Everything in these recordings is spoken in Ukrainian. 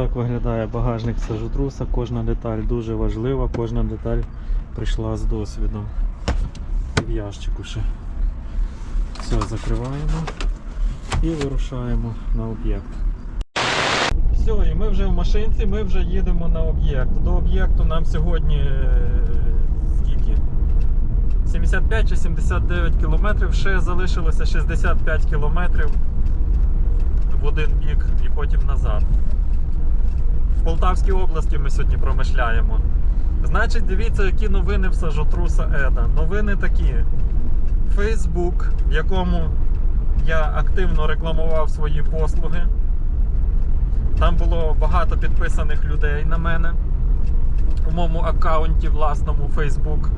Отак виглядає багажник сажутруса. Кожна деталь дуже важлива, кожна деталь прийшла з досвідом. І в ящику ще. Все, закриваємо і вирушаємо на об'єкт. Все, і ми вже в машинці, ми вже їдемо на об'єкт. До об'єкту нам сьогодні е, скільки? 75 чи 79 кілометрів, ще залишилося 65 кілометрів в один бік і потім назад. В Полтавській області ми сьогодні промишляємо. Значить, дивіться, які новини в Сажотруса Еда. Новини такі. Фейсбук, в якому я активно рекламував свої послуги. Там було багато підписаних людей на мене у моєму аккаунті власному Facebook.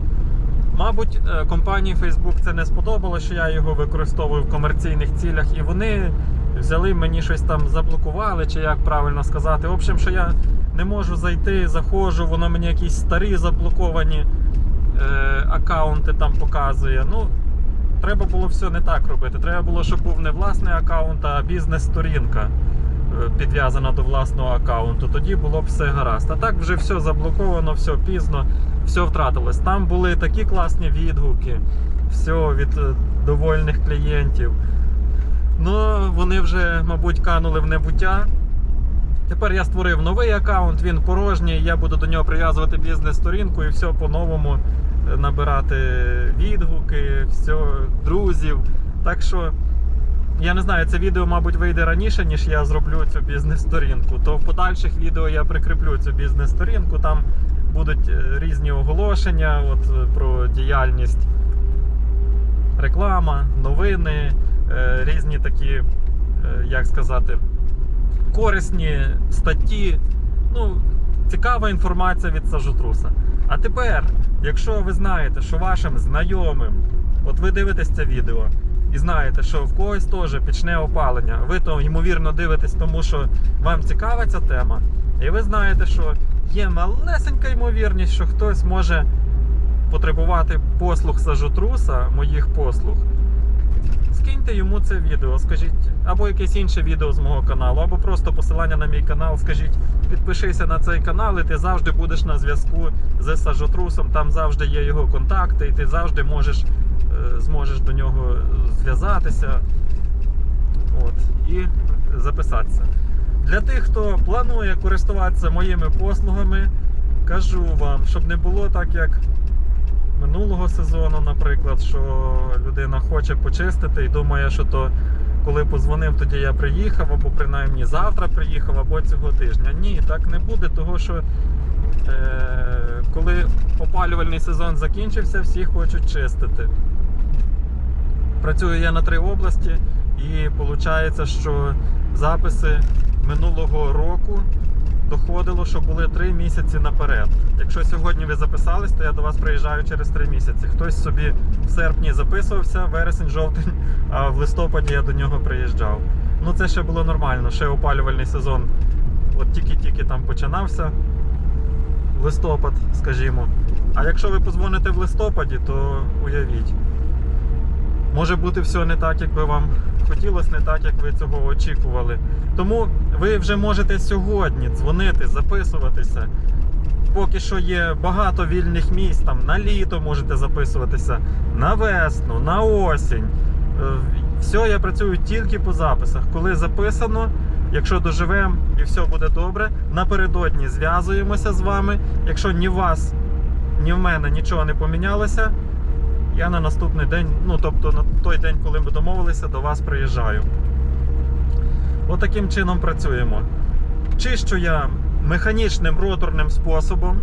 Мабуть, е, компанії Facebook це не сподобалося, що я його використовую в комерційних цілях, і вони взяли мені щось там заблокували, чи як правильно сказати. В общем, що я не можу зайти, заходжу, воно мені якісь старі заблоковані е, аккаунти там показує. Ну, треба було все не так робити. Треба було, щоб був не власний аккаунт, а бізнес-сторінка е, підв'язана до власного аккаунту. Тоді було б все гаразд. А так вже все заблоковано, все пізно, все втратилось. Там були такі класні відгуки, все від е, довольних клієнтів. Ну, вони вже, мабуть, канули в небуття. Тепер я створив новий аккаунт, він порожній, я буду до нього прив'язувати бізнес-сторінку і все по-новому е, набирати відгуки, все, друзів. Так що, я не знаю, це відео, мабуть, вийде раніше, ніж я зроблю цю бізнес-сторінку. То в подальших відео я прикріплю цю бізнес-сторінку. Там будуть е, різні оголошення от, е, про діяльність, реклама, новини, різні такі, е, як сказати, корисні статті. Ну, цікава інформація від Сажутруса. А тепер, якщо ви знаєте, що вашим знайомим, от ви дивитесь це відео і знаєте, що в когось теж почне опалення, ви то ймовірно дивитесь, тому що вам цікава ця тема, і ви знаєте, що є малесенька ймовірність, що хтось може потребувати послуг сажутруса, моїх послуг. Скиньте йому це відео, скажіть, або якесь інше відео з мого каналу, або просто посилання на мій канал. Скажіть, підпишися на цей канал, і ти завжди будеш на зв'язку з Сажотрусом. Там завжди є його контакти, і ти завжди можеш е, зможеш до нього зв'язатися от, і записатися. Для тих, хто планує користуватися моїми послугами, кажу вам, щоб не було так, як минулого сезону, наприклад, що людина хоче почистити і думає, що то коли позвонив, тоді я приїхав, або принаймні завтра приїхав, або цього тижня. Ні, так не буде, того що е, коли опалювальний сезон закінчився, всі хочуть чистити. Працюю я на три області, і виходить, що записи минулого року доходило, що були три місяці наперед. Якщо сьогодні ви записались, то я до вас приїжджаю через три місяці. Хтось собі в серпні записувався, вересень, жовтень, а в листопаді я до нього приїжджав. Ну це ще було нормально, ще опалювальний сезон. От тільки-тільки там починався листопад, скажімо. А якщо ви позвоните в листопаді, то уявіть. Може бути все не так, як би вам хотілося, не так, як ви цього очікували. Тому ви вже можете сьогодні дзвонити, записуватися. Поки що є багато вільних місць, там на літо можете записуватися, на весну, на осінь. Е, Все, я працюю тільки по записах. Коли записано, якщо доживемо і все буде добре, напередодні зв'язуємося з вами. Якщо ні в вас, ні в мене нічого не помінялося, я на наступний день, ну тобто на той день, коли ми домовилися, до вас приїжджаю. Отаким чином працюємо. Чищу я механічним роторним способом,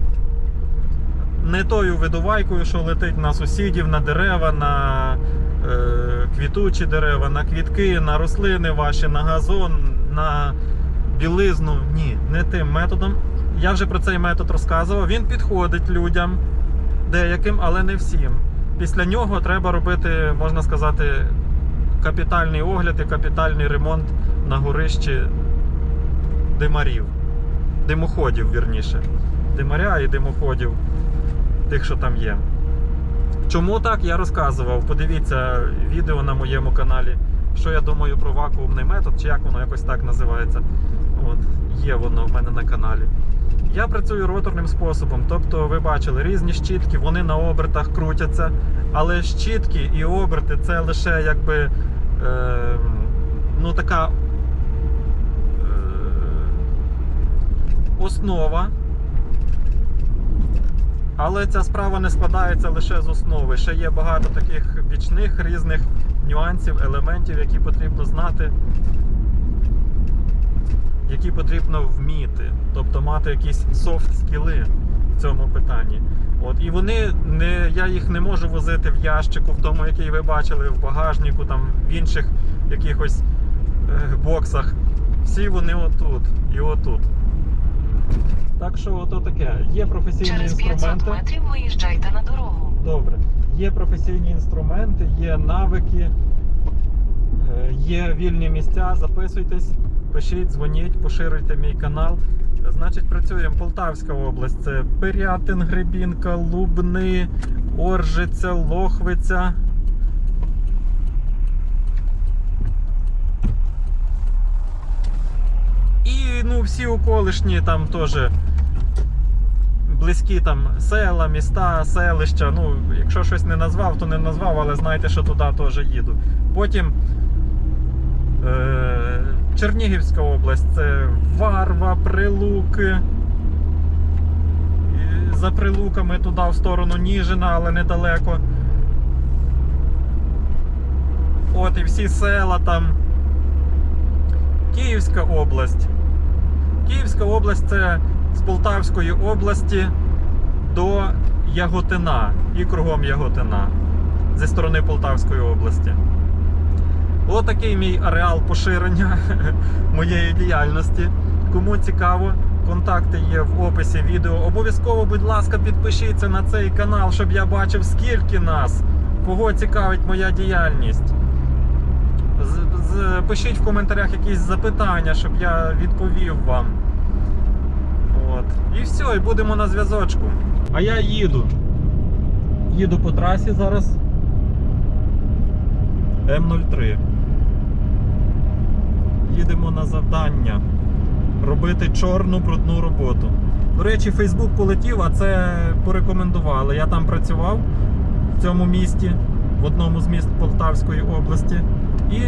не тою видувайкою, що летить на сусідів, на дерева, на е, квітучі дерева, на квітки, на рослини ваші, на газон, на білизну. Ні, не тим методом. Я вже про цей метод розказував. Він підходить людям деяким, але не всім. Після нього треба робити, можна сказати, капітальний огляд і капітальний ремонт на горищі димарів. Димоходів, вірніше. Димаря і димоходів, тих, що там є. Чому так, я розказував. Подивіться відео на моєму каналі що я думаю про вакуумний метод, чи як воно якось так називається. От, є воно в мене на каналі. Я працюю роторним способом, тобто ви бачили різні щітки, вони на обертах крутяться, але щітки і оберти це лише якби е, ну така е, основа. Але ця справа не складається лише з основи. Ще є багато таких бічних різних нюансів, елементів, які потрібно знати, які потрібно вміти, тобто мати якісь софт скіли в цьому питанні. От, і вони не, я їх не можу возити в ящику, в тому, який ви бачили, в багажнику, там в інших якихось е, боксах. Всі вони отут і отут. Так що ото таке. Є професійні Через 500 інструменти. метрів виїжджайте на дорогу. Добре. Є професійні інструменти, є навики, е, є вільні місця. Записуйтесь, пишіть, дзвоніть, поширюйте мій канал. Значить, працюємо Полтавська область. Це Пирятин, Гребінка, Лубни, Оржиця, Лохвиця. І ну, всі околишні там теж близькі там села, міста, селища. Ну, якщо щось не назвав, то не назвав, але знайте, що туди теж їду. Потім е- Чернігівська область це Варва, Прилуки. За Прилуками туди в сторону Ніжина, але недалеко. От і всі села там. Київська область. Київська область це з Полтавської області до Яготина і кругом Яготина зі сторони Полтавської області. Отакий мій ареал поширення моєї діяльності. Кому цікаво, контакти є в описі відео. Обов'язково, будь ласка, підпишіться на цей канал, щоб я бачив, скільки нас, кого цікавить моя діяльність. Пишіть в коментарях якісь запитання, щоб я відповів вам. От. І все, і будемо на зв'язочку. А я їду. Їду по трасі зараз. М03. Їдемо на завдання. Робити чорну брудну роботу. До речі, Фейсбук полетів, а це порекомендували. Я там працював в цьому місті, в одному з міст Полтавської області. І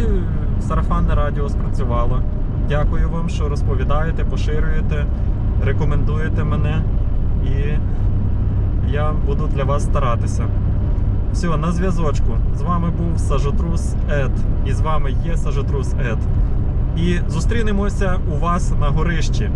сарафанне радіо спрацювало. Дякую вам, що розповідаєте, поширюєте, рекомендуєте мене. І я буду для вас старатися. Все, на зв'язочку. З вами був Сажотрус Ед. І з вами є Сажотрус Ед. І зустрінемося у вас на горищі.